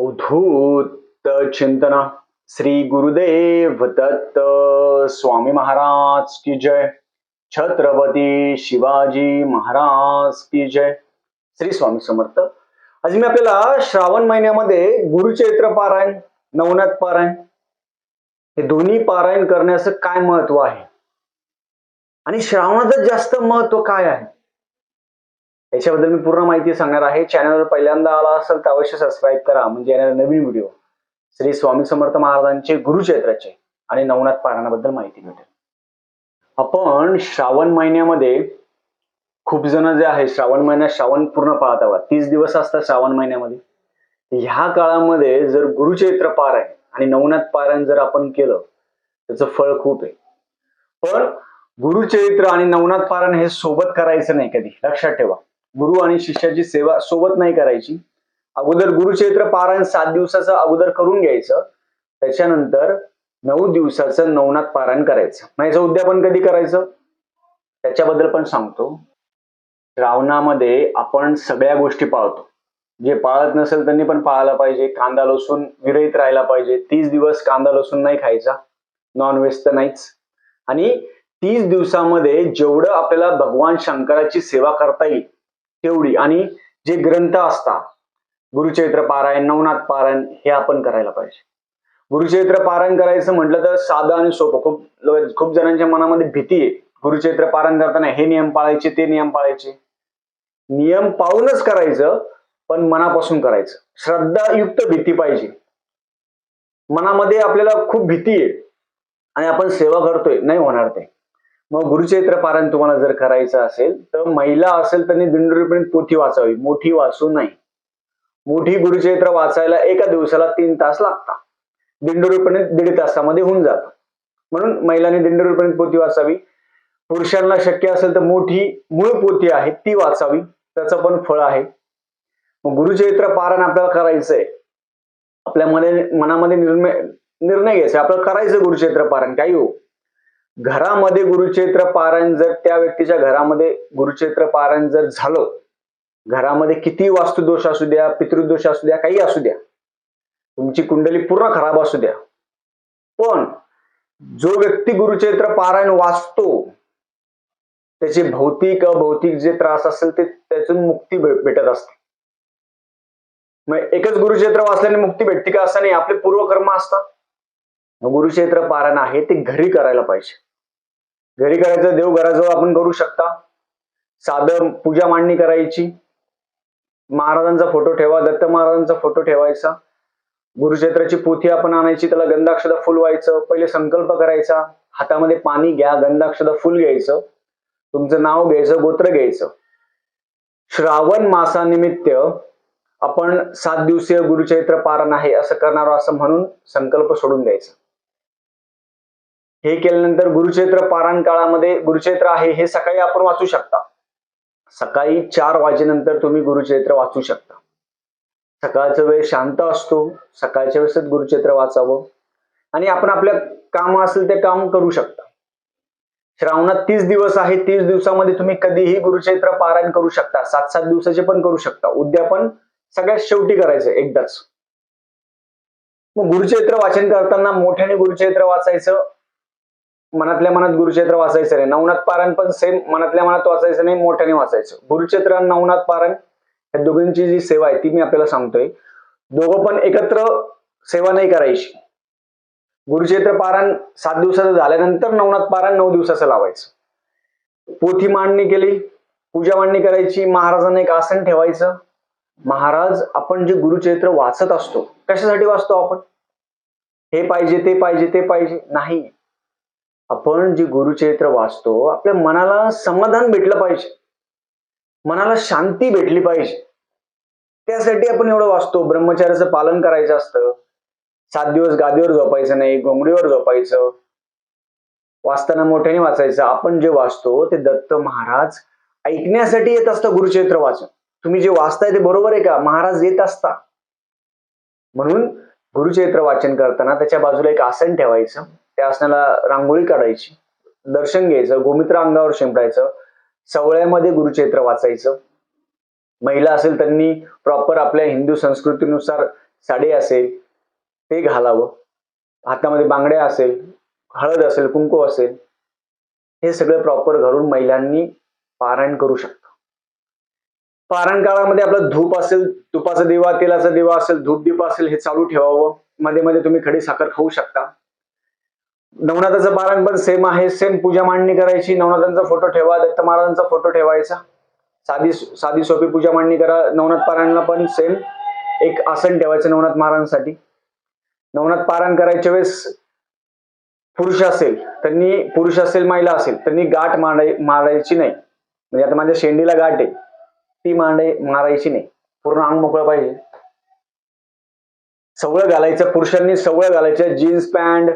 उद्धूत चिंतना। श्री गुरुदेव दत्त स्वामी महाराज की जय। छत्रपती शिवाजी महाराज की जय। श्री स्वामी समर्थ। आज मी आपल्याला श्रावण महिन्यामध्ये गुरुचैत्र पारायण नवनाथ पारायण हे दोन्ही पारायण करण्याचं काय महत्त्व आहे? आणि श्रावणाचं जास्त महत्त्व काय आहे? याच्याबद्दल मी पूर्ण माहिती सांगणार आहे. चॅनलवर पहिल्यांदा आला असेल तर अवश्य सबस्क्राईब करा. म्हणजे येणारे नवीन व्हिडिओ श्री स्वामी समर्थ महाराजांचे गुरुचैत्राचे आणि नवनाथ पारायणाबद्दल माहिती भेटेल. आपण श्रावण महिन्यामध्ये खूप जण जे आहे श्रावण महिन्यात श्रावण पूर्ण पाहत आहोत. तीस दिवस असतात श्रावण महिन्यामध्ये. ह्या काळामध्ये जर गुरुचैत्र पारायण आणि नवनाथ पारायण जर आपण केलं त्याचं फळ खूप आहे. पण गुरुचैत्र आणि नवनाथ पारायण हे सोबत करायचं नाही कधी. लक्षात ठेवा. गुरु आणि शिष्याची सेवा सोबत नाही करायची. अगोदर गुरुचैत्र पारायण सात दिवसाचं अगोदर करून घ्यायचं. त्याच्यानंतर नऊ दिवसाचं नवनाथ पारायण करायचं. मग याचं उद्यापन कधी करायचं? त्याच्याबद्दल पण सांगतो. श्रावणामध्ये आपण सगळ्या गोष्टी पाळतो. जे पाळत नसेल त्यांनी पण पाळायला पाहिजे. कांदा लसूण विरहित राहायला पाहिजे. तीस दिवस कांदा लसूण नाही खायचा. नॉनव्हेज तर नाहीच. आणि तीस दिवसामध्ये जेवढं आपल्याला भगवान शंकराची सेवा करता येईल तेवढी. आणि जे ग्रंथ असतात गुरुचैत्र पारायण नवनाथ पारायण हे आपण करायला पाहिजे. गुरुचैत्र पारायण करायचं म्हटलं तर साधं आणि सोपं. खूप खूप जणांच्या मनामध्ये भीती आहे. गुरुचैत्र पारायण करताना हे नियम पाळायचे ते नियम पाळायचे. नियम पाळूनच करायचं पण मनापासून करायचं. श्रद्धायुक्त भीती पाहिजे. मनामध्ये आपल्याला खूप भीती आहे. आणि आपण सेवा करतोय नाही होणार ते. मग गुरुचरित्र पारायण तुम्हाला जर करायचं असेल तर महिला असेल त्यांनी दिंडोरीपर्यंत पोथी वाचावी. मोठी वाचू नाही मोठी गुरुचरित्र वाचायला एका दिवसाला तीन तास लागतात. दिंडोरीपर्यंत दीड तासामध्ये होऊन जातं. म्हणून महिलांनी दिंडोरीपर्यंत पोथी वाचावी. पुरुषांना शक्य असेल तर मोठी मूळ पोथी आहे ती वाचावी. त्याचं पण फळ आहे. मग गुरुचैत्र पारायण आपल्याला करायचंय. आपल्या मध्ये मनामध्ये निर्णय निर्णय घ्यायचा आपल्याला करायचं गुरुचरित्र पारायण काही हो. घरामध्ये गुरुचैत्र पारायण जर त्या व्यक्तीच्या घरामध्ये गुरुचैत्र पारायण जर झालं घरामध्ये किती वास्तुदोष असू द्या पितृदोष असू द्या काही असू द्या तुमची कुंडली पूर्ण खराब असू द्या. पण जो व्यक्ती गुरुचैत्र पारायण वाचतो त्याचे भौतिक अभौतिक जे त्रास असेल ते त्यातून मुक्ती भेटत असते. मग एकच गुरुचैत्र वाचल्याने मुक्ती भेटते का असं नाही आपले पूर्वकर्म असतात. गुरुक्षेत्र पारण पारायण आहे ते घरी करायला पाहिजे. घरी करायचं देव घराजवळ आपण करू शकता. साधं पूजा मांडणी करायची. महाराजांचा फोटो ठेवा दत्त महाराजांचा फोटो ठेवायचा. गुरुक्षेत्राची पोथी आपण आणायची त्याला गंधाक्षदा फुल व्हायचं. पहिले संकल्प करायचा हातामध्ये पाणी घ्या गंधाक्षदा फुल घ्यायचं. तुमचं नाव घ्यायचं गोत्र घ्यायचं. श्रावण मासानिमित्त आपण सात दिवसीय गुरुचैत्र पारण आहे असं करणार असं म्हणून संकल्प सोडून द्यायचा. हे केल्यानंतर गुरुक्षेत्र पारायण काळामध्ये गुरुक्षेत्र आहे हे सकाळी आपण वाचू शकता. सकाळी चार वाजेनंतर तुम्ही गुरुक्षेत्र वाचू शकता. सकाळचा वेळ शांत असतो सकाळच्या वेळेस गुरुक्षेत्र वाचावं. आणि आपण आपल्या काम असेल ते काम करू शकता. श्रावणात तीस दिवस आहे तीस दिवसामध्ये तुम्ही कधीही गुरुक्षेत्र पारायण करू शकता. सात सात दिवसाचे पण करू शकता. उद्यापन सगळ्यात शेवटी करायचं एकदाच. मग गुरुचैत्र वाचन करताना मोठ्याने गुरुचैत्र वाचायचं मनातल्या मनात गुरुचैत्र वाचायचं नाही. नवनाथ पारायण पण सेम मनातल्या मनात वाचायचं नाही मोठ्याने वाचायचं. गुरुचैत्र आणि नवनाथ पारायण या दोघींची जी सेवा आहे ती मी आपल्याला सांगतोय. दोघं पण एकत्र सेवा नाही करायची. गुरुचैत्र पारायण सात दिवसाचं झाल्यानंतर नवनाथ पारायण नऊ दिवसाचं लावायचं. पोथी मांडणी केली पूजा मांडणी करायची महाराजांना एक आसन ठेवायचं. महाराज आपण जे गुरुचैत्र वाचत असतो कशासाठी वाचतो आपण? हे पाहिजे ते पाहिजे ते पाहिजे. नाही. आपण जे गुरुचरित्र वाचतो आपल्या मनाला समाधान भेटलं पाहिजे. मनाला शांती भेटली पाहिजे. त्यासाठी आपण एवढं वाचतो. ब्रह्मचार्याचं पालन करायचं असतं. सात दिवस गादीवर झोपायचं नाही घोंगडीवर झोपायचं. वाचताना मोठ्याने वाचायचं. आपण जे वाचतो ते दत्त महाराज ऐकण्यासाठी येत असतं गुरुचरित्र वाचन. तुम्ही जे वाचताय ते बरोबर आहे का? महाराज येत असता. म्हणून गुरुचरित्र वाचन करताना त्याच्या बाजूला एक आसन ठेवायचं. त्या आसनाला रांगोळी काढायची. दर्शन घ्यायचं गोमित्र अंगावर शिंपडायचं सवळ्यामध्ये गुरुचरित्र वाचायचं. महिला असेल त्यांनी प्रॉपर आपल्या हिंदू संस्कृतीनुसार साडी असेल ते घालावं. हातामध्ये बांगड्या असेल हळद असेल कुंकू असेल हे सगळं प्रॉपर घालून महिलांनी पारायण करू शकतात पारायण काळामध्ये आपलं धूप असेल तुपाचा दिवा तेलाचा दिवा असेल धूप दीप असेल हे चालू ठेवावं. मध्ये मध्ये तुम्ही खडी साखर खाऊ शकता. नवनाथाचं पारण पण सेम आहे सेम पूजा मांडणी करायची. नवनाथांचा फोटो ठेवा दत्त महाराजांचा फोटो ठेवायचा. साधी साधी सोपी पूजा मांडणी करा. नवनाथ पारायणला पण सेम एक आसन ठेवायचं नवनाथ महाराजांसाठी. नवनाथ पारायण करायच्या वेळेस पुरुष असेल त्यांनी पुरुष असेल महिला असेल त्यांनी गाठ मांडाय मारायची नाही. म्हणजे आता माझ्या शेंडीला गाठ आहे. ती मांडाय मारायची नाही. पूर्ण अंग मोकळं पाहिजे. सवळं घालायचं पुरुषांनी सवळं घालायचं. जीन्स पॅन्ट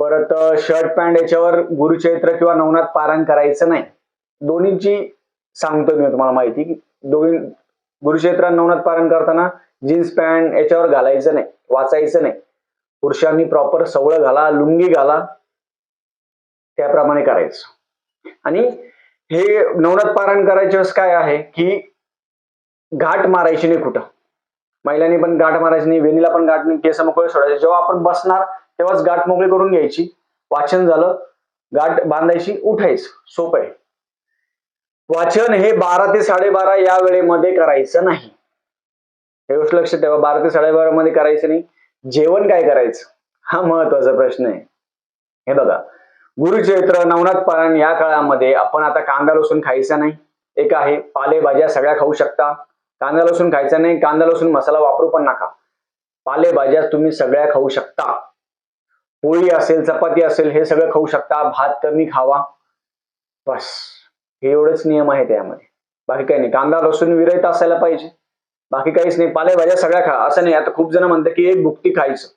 परत शर्ट पॅन्ट याच्यावर गुरुचैत्र किंवा नवनाथ पारायण करायचं नाही. दोन्हीची सांगतो मी तुम्हाला माहिती की दोन्ही गुरुचैत्र नवनाथ पारायण करताना जीन्स पॅन्ट याच्यावर घालायचं नाही वाचायचं नाही. पुरुषांनी प्रॉपर सवळं घाला लुंगी घाला त्याप्रमाणे करायचं. आणि हे नवनाथ पारायण करायच्या वेळेस काय आहे की घाट मारायची नाही कुठं. महिलांनी पण गाठ मारायची नाही वेणीला पण गाठ नाही केस मोकळे सोडायचे. जेव्हा आपण बसणार तेव्हाच गाठ मोकळी करून घ्यायची. वाचन झालं. गाठ बांधायची. उठायचं. सोपं आहे. वाचन हे बारा ते साडेबारा या वेळेमध्ये करायचं नाही. हे गोष्ट लक्षात ठेवा. बारा ते साडेबारा मध्ये करायचं नाही. जेवण काय करायचं? हा महत्त्वाचा प्रश्न आहे. हे बघा. गुरुचैत्र नवनाथ पारायण या काळामध्ये आपण आता कांदा लसूण खायचा नाही. एक आहे पालेभाज्या सगळ्या खाऊ शकता. कांदा लसूण खायचा नाही. कांदा लसूण मसाला वापरू पण नका. पालेभाज्या तुम्ही सगळ्या खाऊ शकता. पोळी असेल चपाती असेल हे सगळं खाऊ शकता. भात कमी खावा. बस. हे एवढेच नियम आहे त्यामध्ये बाकी काही नाही. कांदा लसूण विरहित असायला पाहिजे. बाकी काहीच नाही. पालेभाज्या सगळ्या खा. असं नाही. आता खूप जण म्हणतात की एक भुकटी खायचं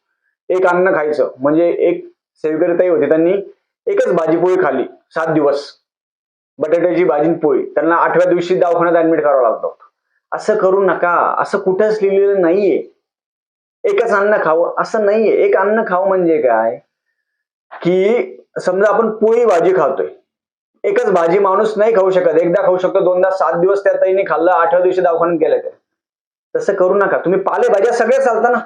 एक अन्न खायचं. म्हणजे एक सेवेकरीताई होती. त्यांनी एकच भाजी पोळी खाल्ली. सात दिवस. बटाट्याची भाजी पोळी. त्यांना आठव्या दिवशी दवाखान्यात ऍडमिट करावा लागतो असं करू नका. असं कुठंच लिहिलेलं नाहीये. एकच अन्न खावं असं नाहीये. एक अन्न खावं म्हणजे काय? की समजा आपण पोळी भाजी खातोय. एकच भाजी माणूस नाही खाऊ शकत. एकदा खाऊ शकतो दोनदा सात दिवस त्या ताईने खाल्लं आठव्या दिवशी दवाखान्यात गेलं तर. तसं करू नका. तुम्ही पालेभाज्या सगळ्या चालता ना.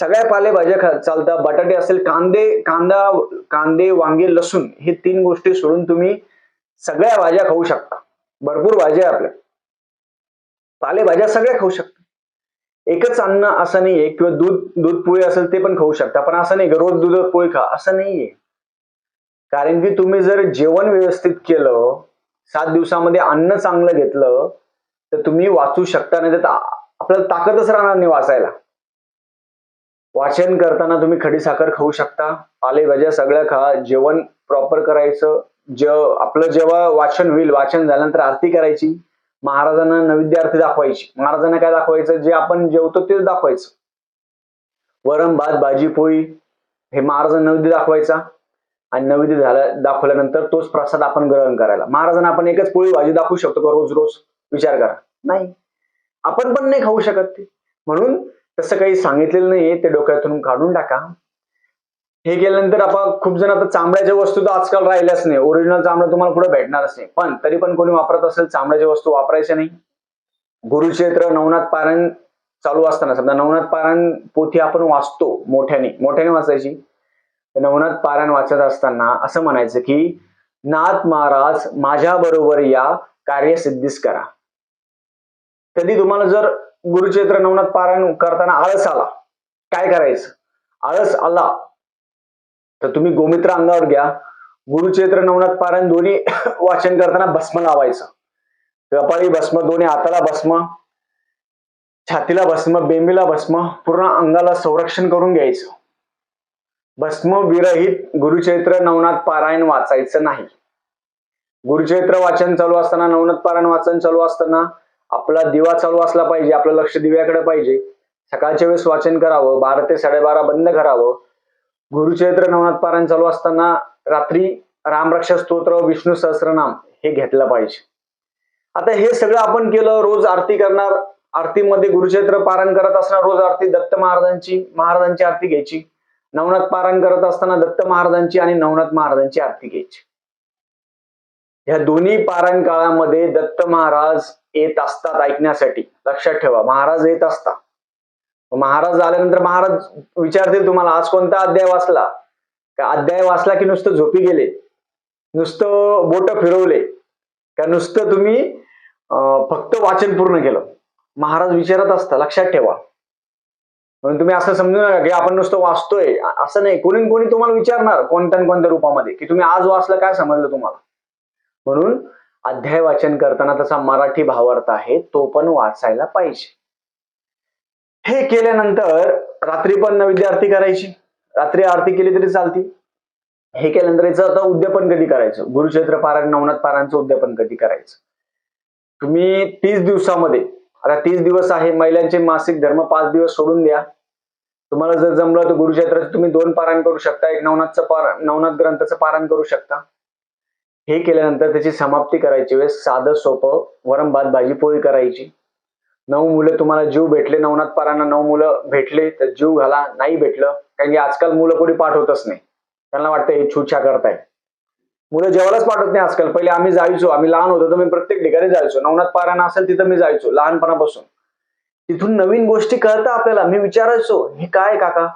सगळ्या पालेभाज्या खा चालता. बटाटे असेल कांदे कांदा कांदे वांगे लसूण हे तीन गोष्टी सोडून तुम्ही सगळ्या भाज्या खाऊ शकता. भरपूर भाज्या आपल्या. पालेभाज्या सगळ्या खाऊ शकता. एकच अन्न असं नाहीये किंवा दूध दूध पोळी असेल ते पण खाऊ शकता पण असं नाही की रोज दूध पोळी खा असं नाहीये. कारण की तुम्ही जर जेवण व्यवस्थित केलं सात दिवसामध्ये अन्न चांगलं घेतलं तर तुम्ही वाचू शकता नाही तर आपल्याला ताकदच राहणार नाही वाचायला. वाचन करताना तुम्ही खडी साखर खाऊ शकता पालेभाज्या सगळ्या खा जेवण प्रॉपर करायचं जे आपलं जेव्हा वाचन होईल वाचन झाल्यानंतर आरती करायची. महाराजांना नैवेद्य दाखवायची. महाराजांना काय दाखवायचं? जे आपण जेवतो तेच दाखवायचं. वरण भात भाजी पोळी हे महाराजांना नैवेद्य दाखवायचा. आणि नैवेद्य झाला दाखवल्यानंतर तोच प्रसाद आपण ग्रहण करायला. महाराजांना आपण एकच पोळी भाजी दाखवू शकतो का रोज रोज? विचार करा. नाही. आपण पण नाही खाऊ शकत ते. म्हणून तसं काही सांगितलेलं नाहीये. ते डोक्यातून काढून टाका. हे केल्यानंतर आपण खूप जण आता चांबड्याच्या वस्तू तर आजकाल राहिल्याच नाही. ओरिजिनल चांबडा तुम्हाला पुढे भेटणारच नाही. पण तरी पण कोणी वापरत असेल चांबड्याच्या वस्तू वापरायच्या नाही. गुरुक्षेत्र नवनाथ पारायण चालू असताना समजा नवनाथ पारायण पोथी आपण वाचतो मोठ्याने. मोठ्याने वाचायची. नवनाथ पारायण वाचत असताना असं म्हणायचं की नाथ महाराज माझ्या बरोबर या कार्यसिद्धीस करा. कधी तुम्हाला जर गुरुक्षेत्र नवनाथ पारायण करताना आळस आला काय करायचं? आळस आला तर तुम्ही गोमित्र अंगावर घ्या. गुरुचैत्र नवनाथ पारायण दोन्ही वाचन करताना भस्म लावायचं. कपाळी भस्म दोन्ही हाताला भस्म छातीला भस्म बेंबीला भस्म पूर्ण अंगाला संरक्षण करून घ्यायचं. भस्म विरहित गुरुचैत्र नवनाथ पारायण वाचायचं नाही. गुरुचैत्र वाचन चालू असताना नवनाथ पारायण वाचन चालू असताना आपला दिवा चालू असला पाहिजे आपलं लक्ष दिव्याकडे पाहिजे. सकाळच्या वेळेस वाचन करावं बारा ते साडेबारा बंद करावं. गुरुचैत्र नवनाथ पारायण चालू असताना रात्री रामरक्षा स्तोत्र विष्णू सहस्रनाम हे घेतलं पाहिजे. आता हे सगळं आपण केलं रोज आरती करणार आरतीमध्ये गुरुचैत्र पारायण करत असताना रोज आरती दत्त महाराजांची महाराजांची आरती घ्यायची. नवनाथ पारायण करत असताना दत्त महाराजांची आणि नवनाथ महाराजांची आरती घ्यायची. ह्या दोन्ही पारायण काळामध्ये दत्त महाराज येत असतात ऐकण्यासाठी. लक्षात ठेवा महाराज येत असतात. महाराज झाल्यानंतर महाराज विचारतील तुम्हाला आज कोणता अध्याय वाचला? का अध्याय वाचला की नुसतं झोपी गेले? नुसतं बोट फिरवले? का नुसतं तुम्ही फक्त वाचन पूर्ण केलं? महाराज विचारत असता लक्षात ठेवा. म्हणून तुम्ही असं समजू नका की आपण नुसतं वाचतोय. असं नाही. कोणी कोणी तुम्हाला विचारणार कोणत्या न कोणत्या रूपामध्ये की तुम्ही आज वाचलं काय समजलं तुम्हाला? म्हणून अध्याय वाचन करताना तसा मराठी भावार्थ आहे तो पण वाचायला पाहिजे. हे केल्यानंतर रात्री पण नैवेद्य आरती करायची. रात्री आरती केली तरी चालती. हे केल्यानंतर याचं आता उद्यापन कधी करायचं? गुरुक्षेत्र पारायण नवनाथ पारायणचं उद्यापन कधी करायचं? तुम्ही तीस दिवसामध्ये आता तीस दिवस आहे महिलांचे मासिक धर्म पाच दिवस सोडून द्या. तुम्हाला जर जमलं तर गुरुक्षेत्राचं तुम्ही दोन पारायण करू शकता. एक नवनाथचं पार नवनाथ ग्रंथाचं पारायण करू शकता. हे केल्यानंतर त्याची समाप्ती करायची. वेळेस साधं सोपं वरम भात भाजी पोळी करायची. नऊ मुलं तुम्हाला जीव भेटले नवनाथ पारांना नऊ मुलं भेटले तर जीव घाला नाही भेटलं कारण की आजकाल मुलं कोणी पाठवतच नाही. त्यांना वाटतं हे छूछा करताय मुलं जेवायलाच पाठवत नाही आजकाल. पहिले आम्ही जायचो आम्ही लहान होतो तर मी प्रत्येक ठिकाणी जायचो. नवनाथ पारायण असेल तिथं मी जायचो लहानपणापासून. तिथून नवीन गोष्टी कळतं आपल्याला. मी विचारायचो हे काय काका?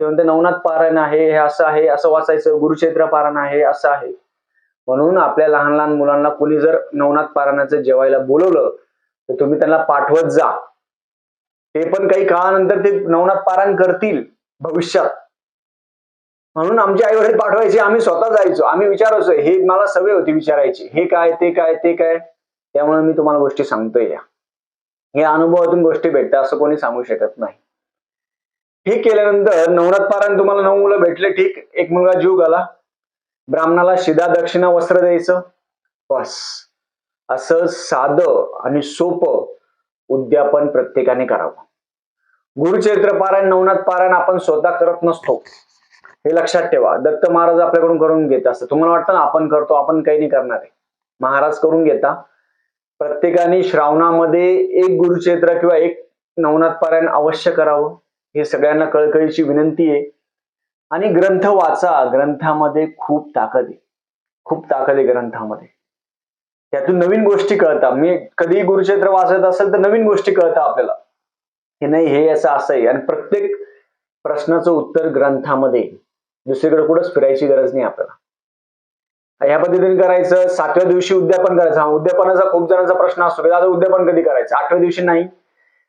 ते म्हणते नवनाथ पारायण आहे हे असं आहे असं वाचायचं गुरुक्षेत्र पारायण आहे असं आहे. म्हणून आपल्या लहान लहान मुलांना कोणी जर नवनाथ पारायणाचं जेवायला बोलवलं तर तुम्ही त्यांना पाठवत जा. ते पण काही काळानंतर ते नवनाथ पारायण करतील भविष्यात. म्हणून आमचे आई वडील पाठवायचे आम्ही स्वतः जायचो. आम्ही विचारायचो हे मला सवय होती विचारायची. हे काय ते काय ते काय? त्यामुळे मी तुम्हाला गोष्टी सांगतोय या. हे अनुभवातून गोष्टी भेटतात असं कोणी सांगू शकत नाही. हे केल्यानंतर नवनाथ पारायण तुम्हाला नऊ मुलं भेटले ठीक. एक मुलगा जीव घाला. ब्राह्मणाला शिदा दक्षिणा वस्त्र द्यायचं. बस. असं साधं आणि सोपं उद्यापन प्रत्येकाने करावं. गुरुचरित्र पारायण नवनाथ पारायण आपण स्वतः करत नसतो. हे लक्षात ठेवा. दत्त महाराज आपल्याकडून करून घेत असतात. तुम्हाला वाटतं ना आपण करतो आपण काही नाही करणार आहे. महाराज करून घेता. प्रत्येकाने श्रावणामध्ये एक गुरुचरित्र किंवा एक नवनाथ पारायण अवश्य करावं. हे सगळ्यांना कळकळीची विनंती आहे. आणि ग्रंथ वाचा. ग्रंथामध्ये खूप ताकद आहे. खूप ताकद आहे ग्रंथामध्ये. त्यातून नवीन गोष्टी कळतात. मी कधी गुरुक्षेत्र वाचत असेल तर नवीन गोष्टी कळतात आपल्याला. हे नाही हे असं असं आहे आणि प्रत्येक प्रश्नाचं उत्तर ग्रंथामध्ये दुसरीकडे कुठंच फिरायची गरज नाही आपल्याला. ह्या पद्धतीने करायचं सातव्या दिवशी उद्यापन करायचं. हा उद्यापनाचा खूप जणांचा प्रश्न असतो की दादा उद्यापन कधी करायचं? आठव्या दिवशी नाही.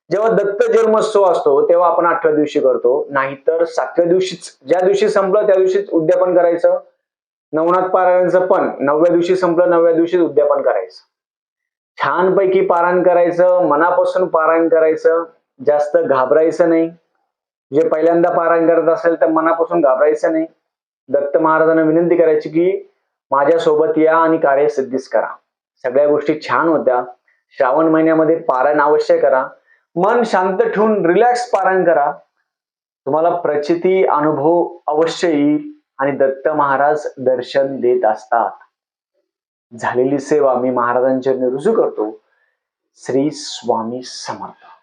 जेव्हा दत्त जन्मोत्सव असतो तेव्हा आपण आठव्या दिवशी करतो. नाहीतर सातव्या दिवशीच ज्या दिवशी संपलं त्या दिवशीच उद्यापन करायचं. नवनाथ पारायणचं पण नवव्या दिवशी संपलं नवव्या दिवशी उद्यापन करायचं. छानपैकी पारायण करायचं मनापासून पारायण करायचं जास्त घाबरायचं नाही. जे पहिल्यांदा पारायण करत असेल तर मनापासून घाबरायचं नाही. दत्त महाराजांना विनंती करायची की माझ्यासोबत या आणि कार्यसिद्धीच करा. सगळ्या गोष्टी छान होत्या. श्रावण महिन्यामध्ये पारायण अवश्य करा. मन शांत ठेवून रिलॅक्स पारायण करा. तुम्हाला प्रचिती अनुभव अवश्य येईल. आणि दत्त महाराज दर्शन देत असतात. झालेली सेवा मी महाराजांच्या रुजू करतो. श्री स्वामी समर्थ.